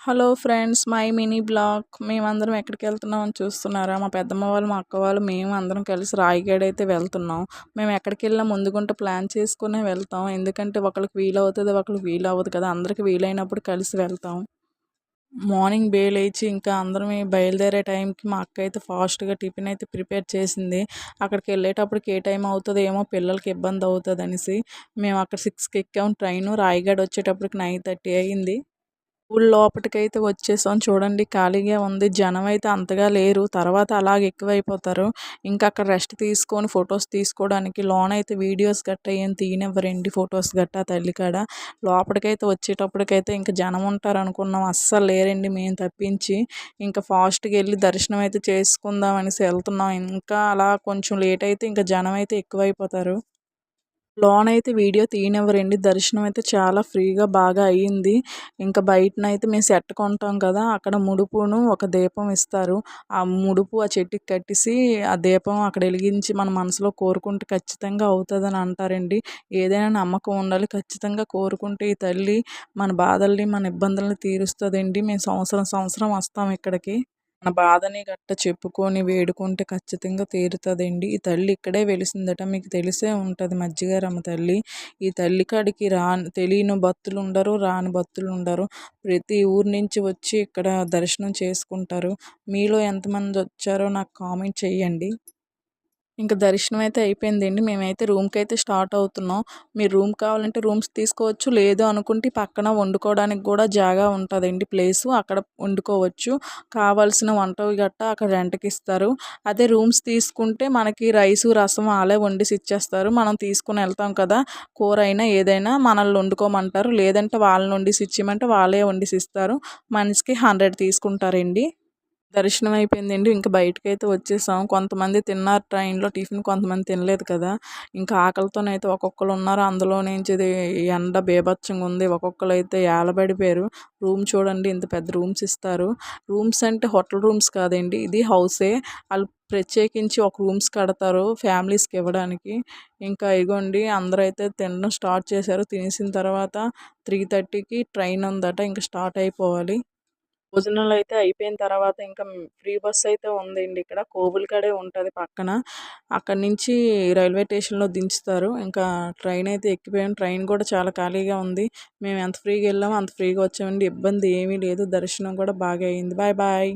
Hello friends my mini blog. మేమందరం ఎక్కడికి వెళ్తున్నాం అని చూస్తున్నారా? మా పెద్దమ్మ వాళ్ళు మా అక్క వాళ్ళు మేము అందరం కలిసి రాయగడ అయితే వెళ్తున్నాం. మేము ఎక్కడికి వెళ్ళినా ముందుగుంట ప్లాన్ చేసుకునే వెళ్తాం. ఎందుకంటే ఒకరికి వీలు అవుతుంది ఒకరికి వీలు అవ్వదు కదా. అందరికి వీలైనప్పుడు కలిసి వెళ్తాం. మార్నింగ్ బే లేచి ఇంకా అందరం బయలుదేరే టైంకి మా అక్క అయితే ఫాస్ట్గా టిఫిన్ అయితే ప్రిపేర్ చేసింది. అక్కడికి వెళ్ళేటప్పటికి ఏ టైం అవుతుందో ఏమో పిల్లలకి ఇబ్బంది అవుతుంది అనేసి మేము అక్కడ సిక్స్కి ఎక్కాం. ట్రైన్ రాయగడ వచ్చేటప్పటికి నైన్ థర్టీ అయింది. స్కూల్ లోపటికైతే వచ్చేసాం. చూడండి ఖాళీగా ఉంది. జనం అయితే అంతగా లేరు. తర్వాత అలాగ ఎక్కువైపోతారు. ఇంకా అక్కడ రెస్ట్ తీసుకొని ఫొటోస్ తీసుకోవడానికి లోన్ అయితే వీడియోస్ గట్టా ఏం తీయనివ్వరండి ఫొటోస్ గట్ట తల్లికాడ లోపలికైతే వచ్చేటప్పటికైతే ఇంకా జనం ఉంటారు అనుకున్నాం అస్సలు లేరండి మేము తప్పించి. ఇంకా ఫాస్ట్గా వెళ్ళి దర్శనం అయితే చేసుకుందాం అనేసి వెళ్తున్నాం. ఇంకా అలా కొంచెం లేట్ అయితే ఇంకా జనం అయితే ఎక్కువైపోతారు. లోన్ అయితే వీడియో తీయనివ్వరండి. దర్శనం అయితే చాలా ఫ్రీగా బాగా అయ్యింది. ఇంకా బయటనైతే మేము సెట్ కొంటాం కదా అక్కడ ముడుపును ఒక దీపం ఇస్తారు. ఆ ముడుపు ఆ చెట్టుకి కట్టేసి ఆ దీపం అక్కడ వెలిగించి మన మనసులో కోరుకుంటే ఖచ్చితంగా అవుతుందని అంటారండి. ఏదైనా నమ్మకం ఉండాలి ఖచ్చితంగా కోరుకుంటే ఈ తల్లి మన బాధల్ని మన ఇబ్బందుల్ని తీరుస్తుందండి. మేము సంవత్సరం సంవత్సరం వస్తాం ఇక్కడికి. మన బాధని గట్ట చెప్పుకొని వేడుకుంటే ఖచ్చితంగా తీరుతుందండి. ఈ తల్లి ఇక్కడే వెలిసిందట. మీకు తెలిసే ఉంటుంది మజ్జిగారమ్మ తల్లి. ఈ తల్లి కాడికి రాని తెలియని భక్తులు ఉండరు రాని భక్తులు ఉండరు. ప్రతి ఊరు నుంచి వచ్చి ఇక్కడ దర్శనం చేసుకుంటారు. మీలో ఎంతమంది వచ్చారో నాకు కామెంట్ చేయండి ఇంకా దర్శనం అయితే అయిపోయిందండి. మేమైతే రూమ్కి అయితే స్టార్ట్ అవుతున్నాం. మీరు రూమ్ కావాలంటే రూమ్స్ తీసుకోవచ్చు. లేదు అనుకుంటే పక్కన వండుకోవడానికి కూడా జాగా ఉంటుందండి ప్లేసు. అక్కడ వండుకోవచ్చు. కావాల్సిన వంట గట్ట అక్కడ రెంట్కి ఇస్తారు. అదే రూమ్స్ తీసుకుంటే మనకి రైసు రసం వాళ్ళే వండిసి ఇచ్చేస్తారు. మనం తీసుకుని వెళ్తాం కదా. కూర అయినా ఏదైనా మనల్ని వండుకోమంటారు. లేదంటే వాళ్ళని వండిసి ఇచ్చేయమంటే వాళ్ళే వండిసి ఇస్తారు. మనిషికి హండ్రెడ్ తీసుకుంటారండి. దర్శనం అయిపోయిందండి ఇంకా బయటకైతే వచ్చేసాం. కొంతమంది తిన్నారు ట్రైన్లో టిఫిన్ కొంతమంది తినలేదు కదా. ఇంకా ఆకలితోనైతే ఒక్కొక్కరు ఉన్నారు. అందులో నుంచి ఎండ బీభత్సంగా ఉంది. ఒక్కొక్కరు అయితే ఏలబడిపోయారు. రూమ్ చూడండి ఇంత పెద్ద రూమ్స్ ఇస్తారు. రూమ్స్ అంటే హోటల్ రూమ్స్ కాదండి. ఇది హౌసే. వాళ్ళు ప్రత్యేకించి ఒక రూమ్స్ కడతారు ఫ్యామిలీస్కి ఇవ్వడానికి. ఇంకా ఇగోండి అందరూ అయితే తినడం స్టార్ట్ చేశారు. తినేసిన తర్వాత త్రీ థర్టీకి ట్రైన్ ఉందట. ఇంకా స్టార్ట్ అయిపోవాలి. భోజనాలు అయితే అయిపోయిన తర్వాత ఇంకా ఫ్రీ బస్ అయితే ఉందండి. ఇక్కడ కోవులకాడే ఉంటుంది పక్కన. అక్కడి నుంచి రైల్వే స్టేషన్లో దించుతారు. ఇంకా ట్రైన్ అయితే ఎక్కిపోయాం. ట్రైన్ కూడా చాలా ఖాళీగా ఉంది. మేము ఎంత ఫ్రీగా వెళ్ళామో అంత ఫ్రీగా వచ్చామండి. ఇబ్బంది ఏమీ లేదు. దర్శనం కూడా బాగా అయింది. Bye bye.